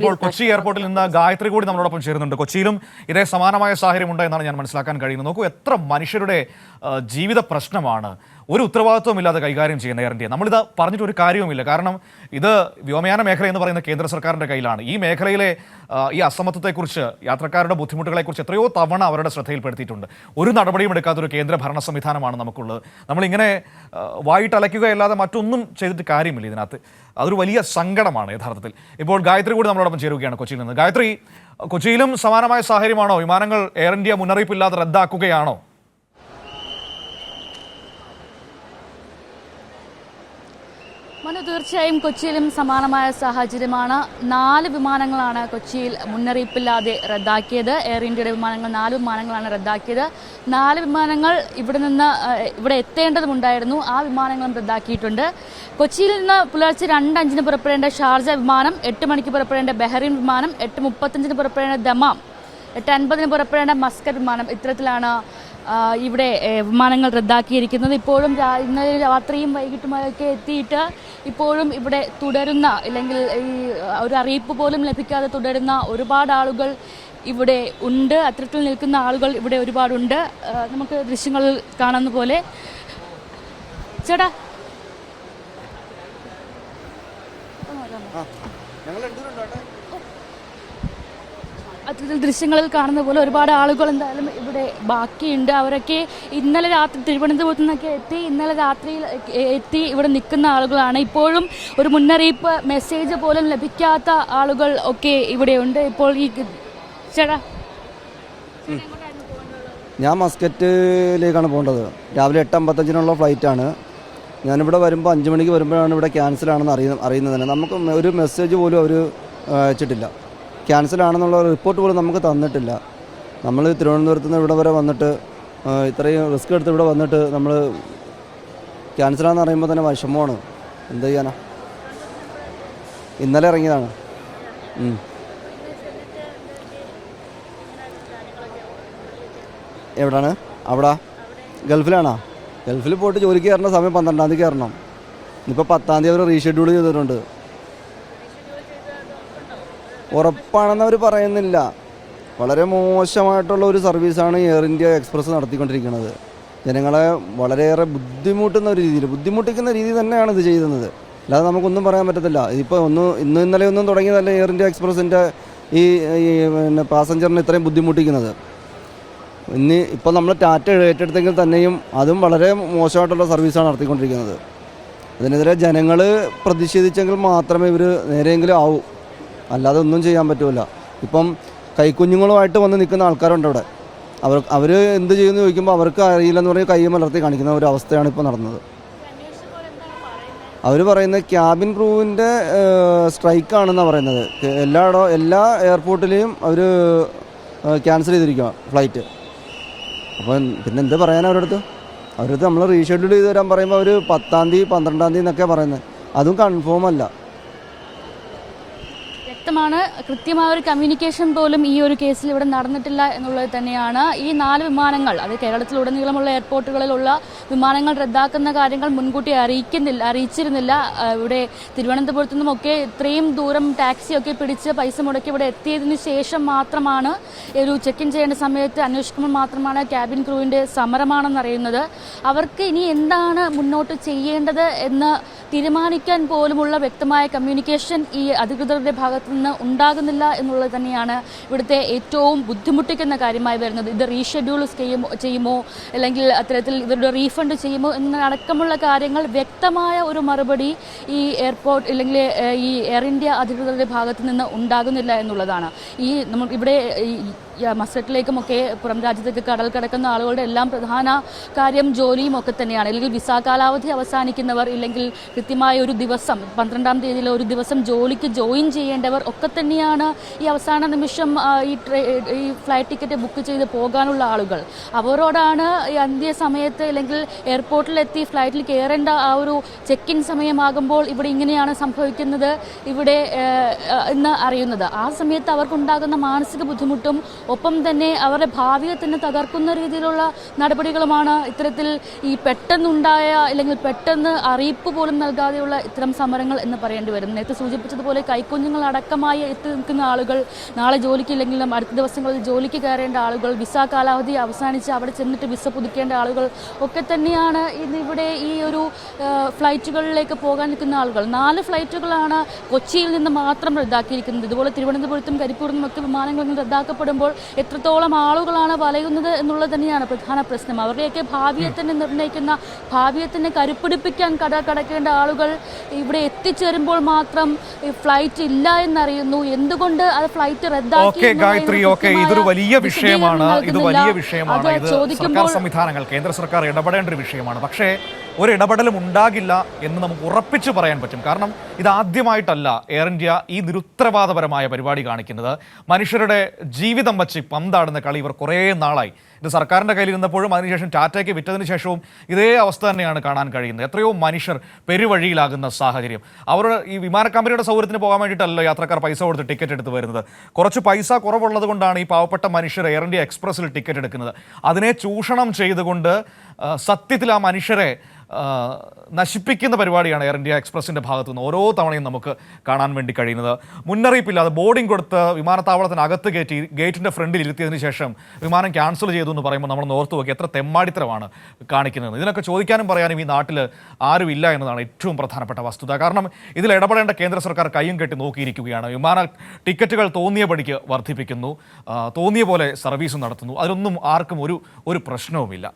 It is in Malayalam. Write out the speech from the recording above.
ഇപ്പോൾ കൊച്ചി എയർപോർട്ടിൽ നിന്ന് ഗായത്രി കൂടി നമ്മളോടൊപ്പം ചേരുന്നുണ്ട്. കൊച്ചിയിലും ഇതേ സമാനമായ സാഹചര്യമുണ്ട് എന്നാണ് ഞാൻ മനസ്സിലാക്കാൻ കഴിയുന്നത്. നോക്കൂ എത്ര മനുഷ്യരുടെ ജീവിത പ്രശ്നമാണ്. ഒരു ഉത്തരവാദിത്വമില്ലാതെ കൈകാര്യം ചെയ്യുന്ന എയർ ഇന്ത്യ നമ്മളിത് പറഞ്ഞിട്ട് ഒരു കാര്യവുമില്ല. കാരണം ഇത് വ്യോമയാന മേഖല എന്ന് പറയുന്ന കേന്ദ്ര സർക്കാരിന്റെ കയ്യിലാണ്. ഈ മേഖലയിലെ ഈ അസമത്വത്തെക്കുറിച്ച് യാത്രക്കാരുടെ ബുദ്ധിമുട്ടുകളെക്കുറിച്ച് എത്രയോ തവണ അവരുടെ ശ്രദ്ധയിൽപ്പെടുത്തിയിട്ടുണ്ട്. ഒരു നടപടിയും എടുക്കാത്ത ഒരു കേന്ദ്ര ഭരണ സംവിധാനമാണ് നമുക്കുള്ളത്. നമ്മളിങ്ങനെ വായിട്ടലയ്ക്കുകയല്ലാതെ മറ്റൊന്നും ചെയ്തിട്ട് കാര്യമില്ല ഇതിനകത്ത്. അതൊരു വലിയ സങ്കടമാണ് യഥാർത്ഥത്തിൽ. ഇപ്പോൾ ഗായത്രി കൂടി നമ്മളോടൊപ്പം ചേരുകയാണ് കൊച്ചിയിൽ നിന്ന്. ഗായത്രി കൊച്ചിയിലും സമാനമായ സാഹചര്യമാണോ? വിമാനങ്ങൾ എയർ ഇന്ത്യ മുന്നറിയിപ്പില്ലാതെ റദ്ദാക്കുകയാണോ? മനു തീർച്ചയായും കൊച്ചിയിലും സമാനമായ സാഹചര്യമാണ്. നാല് വിമാനങ്ങളാണ് കൊച്ചിയിൽ മുന്നറിയിപ്പില്ലാതെ റദ്ദാക്കിയത്. എയർ ഇന്ത്യയുടെ വിമാനങ്ങൾ നാല് വിമാനങ്ങളാണ് റദ്ദാക്കിയത്. നാല് വിമാനങ്ങൾ ഇവിടെ നിന്ന് ഇവിടെ എത്തേണ്ടതുണ്ടായിരുന്നു ആ വിമാനങ്ങളും റദ്ദാക്കിയിട്ടുണ്ട്. കൊച്ചിയിൽ നിന്ന് പുലർച്ചെ രണ്ട് അഞ്ചിന് പുറപ്പെടേണ്ട ഷാർജ വിമാനം എട്ട് മണിക്ക് പുറപ്പെടേണ്ട ബഹ്റിൻ വിമാനം എട്ട് മുപ്പത്തഞ്ചിന് പുറപ്പെടേണ്ട ദമാം എട്ട് അൻപതിന് പുറപ്പെടേണ്ട മസ്കറ്റ് വിമാനം. ഇത്തരത്തിലാണ് ഇവിടെ വിമാനങ്ങൾ റദ്ദാക്കിയിരിക്കുന്നത്. ഇപ്പോഴും ഇന്നലെ രാത്രിയും വൈകിട്ടുമൊക്കെ എത്തിയിട്ട് ഇപ്പോഴും ഇവിടെ തുടരുന്ന അല്ലെങ്കിൽ ഈ ഒരു അറിയിപ്പ് പോലും ലഭിക്കാതെ തുടരുന്ന ഒരുപാട് ആളുകൾ ഇവിടെ ഉണ്ട്. അത്തരത്തിൽ നിൽക്കുന്ന ആളുകൾ ഇവിടെ ഒരുപാടുണ്ട്. നമുക്ക് ദൃശ്യങ്ങളിൽ കാണുന്ന പോലെ. ചേട്ടാ. അത്തരത്തിൽ ദൃശ്യങ്ങളിൽ കാണുന്ന പോലെ ഒരുപാട് ആളുകൾ എന്തായാലും ഇവിടെ ബാക്കിയുണ്ട്. അവരൊക്കെ ഇന്നലെ രാത്രി തിരുവനന്തപുരത്ത് നിന്നൊക്കെ എത്തി ഇന്നലെ രാത്രിയിൽ എത്തി ഇവിടെ നിൽക്കുന്ന ആളുകളാണ്. ഇപ്പോഴും ഒരു മുന്നറിയിപ്പ് മെസ്സേജ് പോലും ലഭിക്കാത്ത ആളുകൾ ഒക്കെ ഇവിടെയുണ്ട് ഇപ്പോൾ ഈ ചേട്ടാ. ഞാൻ മസ്കറ്റിലേക്കാണ് പോകേണ്ടത്. രാവിലെ എട്ട് അമ്പത്തഞ്ചിനുള്ള ഫ്ലൈറ്റാണ്. ഞാനിവിടെ വരുമ്പോൾ അഞ്ച് മണിക്ക് വരുമ്പോഴാണ് ഇവിടെ ക്യാൻസൽ ആണെന്ന് അറിയ അറിയുന്നത് തന്നെ. നമുക്ക് ഒരു മെസ്സേജ് പോലും അവർ അയച്ചിട്ടില്ല. ക്യാൻസൽ ആണെന്നുള്ള റിപ്പോർട്ട് പോലും നമുക്ക് തന്നിട്ടില്ല. നമ്മൾ തിരുവനന്തപുരത്ത് നിന്ന് ഇവിടെ വരെ വന്നിട്ട് ഇത്രയും റിസ്ക് എടുത്ത് ഇവിടെ വന്നിട്ട് നമ്മൾ ക്യാൻസലാണെന്ന് അറിയുമ്പോൾ തന്നെ വിഷമമാണ്. എന്ത് ചെയ്യാനാ? ഇന്നലെ ഇറങ്ങിയതാണ്. എവിടാണ്? അവിടെ? ഗൾഫിലാണോ? ഗൾഫിൽ പോയിട്ട് ജോലിക്ക് കയറേണ്ട സമയം പന്ത്രണ്ടാം തീയതി കയറണം. ഇന്നിപ്പോൾ പത്താം തീയതി അവർ റീഷെഡ്യൂൾ ചെയ്തിട്ടുണ്ട്. ഉറപ്പാണെന്ന് അവർ പറയുന്നില്ല. വളരെ മോശമായിട്ടുള്ള ഒരു സർവീസാണ് എയർ ഇന്ത്യ എക്സ്പ്രസ് നടത്തിക്കൊണ്ടിരിക്കുന്നത്. ജനങ്ങളെ വളരെയേറെ ബുദ്ധിമുട്ടുന്ന ഒരു രീതിയിൽ ബുദ്ധിമുട്ടിക്കുന്ന രീതി തന്നെയാണ് ഇത് ചെയ്യുന്നത് അല്ലാതെ നമുക്കൊന്നും പറയാൻ പറ്റത്തില്ല. ഇതിപ്പോൾ ഒന്ന് ഇന്ന് ഇന്നലെ ഒന്നും തുടങ്ങിയതല്ല എയർ ഇന്ത്യ എക്സ്പ്രസിന്റെ ഈ പിന്നെ പാസഞ്ചറിനെ ഇത്രയും ബുദ്ധിമുട്ടിക്കുന്നത്. ഇനി ഇപ്പോൾ നമ്മൾ ടാറ്റ ഏറ്റെടുത്തെങ്കിൽ തന്നെയും അതും വളരെ മോശമായിട്ടുള്ള സർവീസാണ് നടത്തിക്കൊണ്ടിരിക്കുന്നത്. അതിനെതിരെ ജനങ്ങൾ പ്രതിഷേധിച്ചെങ്കിൽ മാത്രമേ ഇവർ നേരെയെങ്കിലും ആവൂ. അല്ലാതെ ഒന്നും ചെയ്യാൻ പറ്റില്ല ഇപ്പം കൈക്കുഞ്ഞുങ്ങളുമായിട്ട് വന്ന് നിൽക്കുന്ന ആൾക്കാരുണ്ട് അവിടെ. അവർ അവർ എന്ത് ചെയ്യുമെന്ന് ചോദിക്കുമ്പോൾ അവർക്ക് അറിയില്ലെന്ന് പറഞ്ഞ് കൈ മലർത്തി കാണിക്കുന്ന ഒരു അവസ്ഥയാണ് ഇപ്പോൾ നടന്നത്. അവർ പറയുന്നത് ക്യാബിൻ ക്രൂവിന്റെ സ്ട്രൈക്കാണെന്നാണ് പറയുന്നത്. എല്ലായിടം എല്ലാ എയർപോർട്ടിലെയും അവർ ക്യാൻസൽ ചെയ്തിരിക്കുക ഫ്ലൈറ്റ്. അപ്പം പിന്നെ എന്ത് പറയാൻ അവരുടെ അടുത്ത്? അവരുടെ അടുത്ത് നമ്മൾ റീഷെഡ്യൂൾ ചെയ്ത് തരാൻ പറയുമ്പോൾ അവർ പത്താം തീയതി പന്ത്രണ്ടാം തീയതി എന്നൊക്കെ പറയുന്നത്. അതും കൺഫേം അല്ല. വ്യക്തമാണ്. കൃത്യമായ ഒരു കമ്മ്യൂണിക്കേഷൻ പോലും ഈ ഒരു കേസിൽ ഇവിടെ നടന്നിട്ടില്ല എന്നുള്ളത് തന്നെയാണ്. ഈ നാല് വിമാനങ്ങൾ അത് കേരളത്തിലുടനീളമുള്ള എയർപോർട്ടുകളിലുള്ള വിമാനങ്ങൾ റദ്ദാക്കുന്ന കാര്യങ്ങൾ മുൻകൂട്ടി അറിയിക്കുന്നില്ല അറിയിച്ചിരുന്നില്ല. ഇവിടെ തിരുവനന്തപുരത്തു നിന്നുമൊക്കെ ഇത്രയും ദൂരം ടാക്സിയൊക്കെ പിടിച്ച് പൈസ മുടക്കി ഇവിടെ എത്തിയതിനു ശേഷം മാത്രമാണ് ഒരു ചെക്ക് ഇൻ ചെയ്യേണ്ട സമയത്ത് അന്വേഷിക്കുമ്പോൾ മാത്രമാണ് ക്യാബിൻ ക്രൂവിന്റെ സമരമാണെന്ന് അറിയുന്നത് അവർക്ക് ഇനി എന്താണ് മുന്നോട്ട് ചെയ്യേണ്ടത് എന്ന് തീരുമാനിക്കാൻ പോലുമുള്ള വ്യക്തമായ കമ്മ്യൂണിക്കേഷൻ ഈ അധികൃതരുടെ ഭാഗത്തു നിന്ന് ഉണ്ടാകുന്നില്ല എന്നുള്ളത് തന്നെയാണ് ഇവിടുത്തെ ഏറ്റവും ബുദ്ധിമുട്ടിക്കുന്ന കാര്യമായി വരുന്നത്. ഇത് റീഷെഡ്യൂൾ ചെയ്യുമോ ചെയ്യുമോ അല്ലെങ്കിൽ അത്തരത്തിൽ ഇവരുടെ റീഫണ്ട് ചെയ്യുമോ എന്നടക്കമുള്ള കാര്യങ്ങൾ വ്യക്തമായ ഒരു മറുപടി ഈ എയർപോർട്ട് അല്ലെങ്കിൽ ഈ എയർ ഇന്ത്യ അധികൃതരുടെ ഭാഗത്തു നിന്ന് ഉണ്ടാകുന്നില്ല എന്നുള്ളതാണ്. ഈ നമ്മൾ ഇവിടെ മസ്കറ്റിലേക്കുമൊക്കെ പുറം രാജ്യത്തേക്ക് കടൽ കിടക്കുന്ന ആളുകളുടെ എല്ലാം പ്രധാന കാര്യം ജോലിയും ഒക്കെ തന്നെയാണ്. അല്ലെങ്കിൽ വിസ കാലാവധി അവസാനിക്കുന്നവർ ഇല്ലെങ്കിൽ കൃത്യമായ ഒരു ദിവസം പന്ത്രണ്ടാം തീയതിയിലെ ഒരു ദിവസം ജോലിക്ക് ജോയിൻ ചെയ്യേണ്ടവർ ഒക്കെ തന്നെയാണ് ഈ അവസാന നിമിഷം ഈ ഈ ഫ്ലൈറ്റ് ടിക്കറ്റ് ബുക്ക് ചെയ്ത് പോകാനുള്ള ആളുകൾ. അവരോടാണ് ഈ അന്ത്യ സമയത്ത് അല്ലെങ്കിൽ എയർപോർട്ടിലെത്തി ഫ്ലൈറ്റിൽ കയറേണ്ട ആ ഒരു ചെക്ക് ഇൻ സമയമാകുമ്പോൾ ഇവിടെ ഇങ്ങനെയാണ് സംഭവിക്കുന്നത് ഇവിടെ എന്ന് അറിയുന്നത്. ആ സമയത്ത് അവർക്കുണ്ടാകുന്ന മാനസിക ബുദ്ധിമുട്ടും ഒപ്പം തന്നെ അവരുടെ ഭാവിയെ തന്നെ തകർക്കുന്ന രീതിയിലുള്ള നടപടികളുമാണ് ഇത്തരത്തിൽ ഈ പെട്ടെന്നുണ്ടായ അല്ലെങ്കിൽ പെട്ടെന്ന് അറിയിപ്പ് പോലും നൽകാതെയുള്ള ഇത്തരം സമരങ്ങൾ എന്ന് പറയേണ്ടി വരും നേരത്തെ സൂചിപ്പിച്ചതുപോലെ കൈക്കുഞ്ഞുങ്ങൾ അടക്കമായി എത്തി നിൽക്കുന്ന ആളുകൾ നാളെ ജോലിക്കില്ലെങ്കിലും അടുത്ത ദിവസങ്ങളിൽ ജോലിക്ക് കയറേണ്ട ആളുകൾ വിസ കാലാവധി അവസാനിച്ച് അവിടെ ചെന്നിട്ട് വിസ പുതുക്കേണ്ട ആളുകൾ ഒക്കെ തന്നെയാണ് ഇന്ന് ഇവിടെ ഈ ഒരു ഫ്ലൈറ്റുകളിലേക്ക് പോകാൻ നിൽക്കുന്ന ആളുകൾ. നാല് ഫ്ലൈറ്റുകളാണ് കൊച്ചിയിൽ നിന്ന് മാത്രം റദ്ദാക്കിയിരിക്കുന്നത്. ഇതുപോലെ തിരുവനന്തപുരത്തും കരിപ്പൂരിൽ നിന്നും ഒക്കെ വിമാനങ്ങൾ നിന്ന് റദ്ദാക്കപ്പെടുമ്പോൾ എത്രത്തോളം ആളുകളാണ് വലയുന്നത് എന്നുള്ളത് തന്നെയാണ് പ്രധാന പ്രശ്നം. അവരുടെയൊക്കെ ഭാവിയെ തന്നെ നിർണയിക്കുന്ന ഭാവിയെ തന്നെ കരുപ്പിടിപ്പിക്കാൻ കട കടക്കേണ്ട ആളുകൾ ഇവിടെ എത്തിച്ചേരുമ്പോൾ മാത്രം ഫ്ലൈറ്റ് ഇല്ല എന്നറിയുന്നു. എന്തുകൊണ്ട് അത് ഫ്ലൈറ്റ് റദ്ദാക്കി ഗായത്രി ഓക്കെ ഇതൊരു വലിയ വിഷയമാണ്. ഇത് വലിയ വിഷയമാണ്. ഇത് സർക്കാർ സംവിധാനങ്ങൾ കേന്ദ്ര സർക്കാർ ഇടപെടേണ്ട ഒരു വിഷയമാണ്. പക്ഷേ ഒരു ഇടപെടലും ഉണ്ടാകില്ല എന്ന് നമുക്ക് ഉറപ്പിച്ച് പറയാൻ പറ്റും. കാരണം ഇതാദ്യമായിട്ടല്ല എയർ ഇന്ത്യ ഈ നിരുത്തരവാദപരമായ പരിപാടി കാണിക്കുന്നത്. മനുഷ്യരുടെ ജീവിതം വച്ച് പന്താടുന്ന കളി ഇവർ കുറേ നാളായി. ഇത് സർക്കാരിന്റെ കയ്യിൽ ഇരുന്നപ്പോഴും അതിനുശേഷം ടാറ്റയ്ക്ക് വിറ്റതിന് ശേഷവും ഇതേ അവസ്ഥ തന്നെയാണ് കാണാൻ കഴിയുന്നത്. എത്രയോ മനുഷ്യർ പെരുവഴിയിലാകുന്ന സാഹചര്യം. അവർ ഈ വിമാന കമ്പനിയുടെ സൗകര്യത്തിന് പോകാൻ വേണ്ടിയിട്ടല്ലോ യാത്രക്കാർ പൈസ കൊടുത്ത് ടിക്കറ്റ് എടുത്ത് വരുന്നത്. കുറച്ച് പൈസ കുറവുള്ളത് കൊണ്ടാണ് ഈ പാവപ്പെട്ട മനുഷ്യർ എയർ ഇന്ത്യ എക്സ്പ്രസ്സിൽ ടിക്കറ്റ് എടുക്കുന്നത്. അതിനെ ചൂഷണം ചെയ്തുകൊണ്ട് സത്യത്തിൽ ആ മനുഷ്യരെ നശിപ്പിക്കുന്ന പരിപാടിയാണ് എയർ ഇന്ത്യ എക്സ്പ്രസിന്റെ ഭാഗത്തു നിന്ന് ഓരോ തവണയും നമുക്ക് കാണാൻ വേണ്ടി കഴിയുന്നത്. മുന്നറിയിപ്പില്ലാതെ ബോർഡിംഗ് കൊടുത്ത് വിമാനത്താവളത്തിനകത്ത് കയറ്റി ഗേറ്റിന്റെ ഫ്രണ്ടിൽ ഇരുത്തിയതിന് ശേഷം വിമാനം ക്യാൻസൽ ചെയ്തു എന്ന് പറയുമ്പോൾ നമ്മൾ നോർത്ത് നോക്കി എത്ര തെമ്മാടിത്തരമാണ് കാണിക്കുന്നത്. ഇതിനൊക്കെ ചോദിക്കാനും പറയാനും ഈ നാട്ടിൽ ആരും ഇല്ല എന്നതാണ് ഏറ്റവും പ്രധാനപ്പെട്ട വസ്തുത. കാരണം ഇതിൽ ഇടപെടേണ്ട കേന്ദ്ര സർക്കാർ കൈയും കെട്ടി നോക്കിയിരിക്കുകയാണ്. വിമാന ടിക്കറ്റുകൾ തോന്നിയ പടിക്ക് വർദ്ധിപ്പിക്കുന്നു. തോന്നിയ പോലെ സർവീസ് നടത്തുന്നു. അതിലൊന്നും ആർക്കും ഒരു ഒരു പ്രശ്നവുമില്ല.